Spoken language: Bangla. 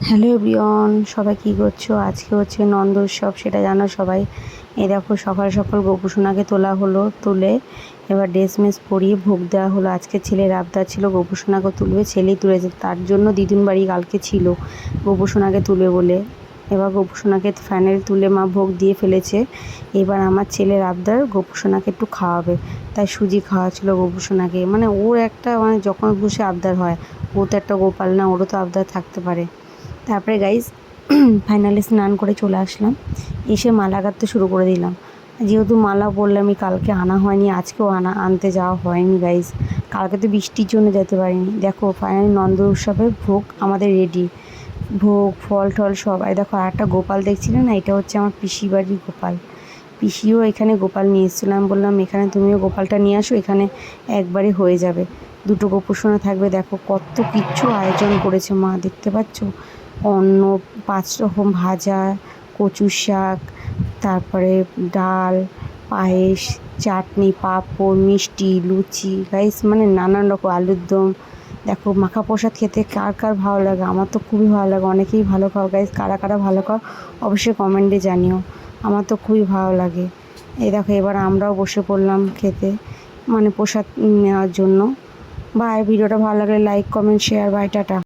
হ্যালো এভরিওয়ান, সবাই কী করছ? আজকে হচ্ছে নন্দ উৎসব, সেটা জানো সবাই? এ দেখো, সকাল সকাল গোপুসোনাকে তোলা হলো, তুলে এবার ড্রেস মেস পরিয়ে ভোগ দেওয়া হলো। আজকে ছেলের আবদার ছিল গোপুসোনাকে তুলবে, ছেলেই তুলেছে তার জন্য দিদুন বাড়ি কালকে ছিল গোপুসোনাকে তুলবে বলে। এবার গোপুসোনাকে ফাইনাল তুলে মা ভোগ দিয়ে ফেলেছে। এবার আমার ছেলের আবদার গোপুসোনাকে একটু খাওয়াবে। তাই সুজি খাওয়াচ্ছিল গোপুসোনাকে মানে ওর একটা মানে যখন খুশি আবদার হয়। ও তো একটা গোপাল না, ওরও তো আবদার থাকতে পারে। তারপরে গাইজ ফাইনালি স্নান করে চলে আসলাম। এসে মালা গাঁথতে শুরু করে দিলাম। যেহেতু মালা বললাম আমি কালকে আনা হয়নি, আজকেও আনা আনতে যাওয়া হয়নি গাইজ কালকে তো বৃষ্টির জন্য যেতে পারিনি। দেখো ফাইনালি নন্দ উৎসবের ভোগ আমাদের রেডি ভোগ, ফল টল সব। এই দেখো, আর একটা গোপাল দেখছিলে না? এটা হচ্ছে আমার পিসি বাড়ির গোপাল। পিসিও এখানে গোপাল নিয়ে এসেছিল। আমি বললাম, এখানে তুমিও গোপালটা নিয়ে আসো, এখানে একবারে হয়ে যাবে। দুটো গোপুসোনা থাকবে। দেখো, কত কিচ্ছু আয়োজন করেছে মা, দেখতে পাচ্ছ? অন্ন পাঁচ রকম ভাজা, কচু শাক, তারপরে ডাল, পায়েস, চাটনি, পাঁপড়, মিষ্টি, লুচি, গাইস মানে নানান রকম আলুর দম। দেখো, মাখা প্রসাদ খেতে কার কার ভালো লাগে? আমার তো খুবই ভালো লাগে। অনেকেই ভালো খাও। গাইস, কারা কারা ভালো খাও, অবশ্যই কমেন্টে জানিও। আমার তো খুবই ভালো লাগে। এই দেখো, এবার আমরাও বসে পড়লাম খেতে মানে প্রসাদ নেওয়ার জন্য। বাই, ভিডিওটা ভালো লাগলে like comment share bye tata.